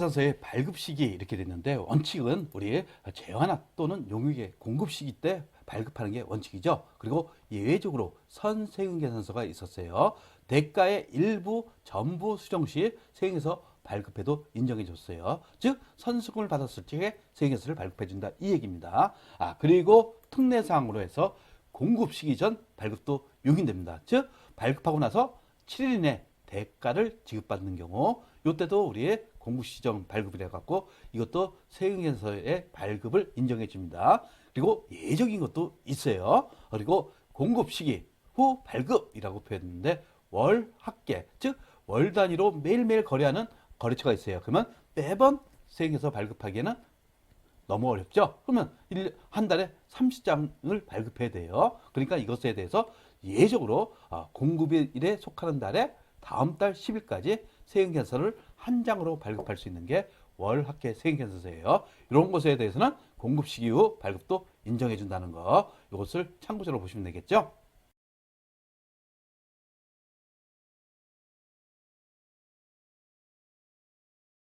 계산서의 발급 시기 이렇게 됐는데 원칙은 우리 재환학 또는 용역의 공급 시기 때 발급하는 게 원칙이죠. 그리고 예외적으로 선세금 계산서가 있었어요. 대가의 일부 전부 수령 시 세금에서 발급해도 인정해 줬어요. 즉 선수금을 받았을 적에 세금에서를 발급해 준다 이 얘기입니다. 아 그리고 특례 사항으로 해서 공급 시기 전 발급도 용인됩니다. 즉 발급하고 나서 7일 이내 대가를 지급받는 경우 이때도 우리의 공급 시정 발급이라 갖고 이것도 세금계산서의 발급을 인정해 줍니다. 그리고 예적인 것도 있어요. 그리고 공급 시기 후 발급이라고 표현했는데 월 합계 즉 월 단위로 매일매일 거래하는 거래처가 있어요. 그러면 매번 세금에서 발급하기에는 너무 어렵죠? 그러면 일- 한 달에 30장을 발급해야 돼요. 그러니까 이것에 대해서 예적으로 아, 공급일에 속하는 달에 다음 달 10일까지 세금계산서를 한 장으로 발급할 수 있는 게 월합계 세금계산서예요. 이런 것에 대해서는 공급 시기 후 발급도 인정해 준다는 거 이것을 참고적으로 보시면 되겠죠?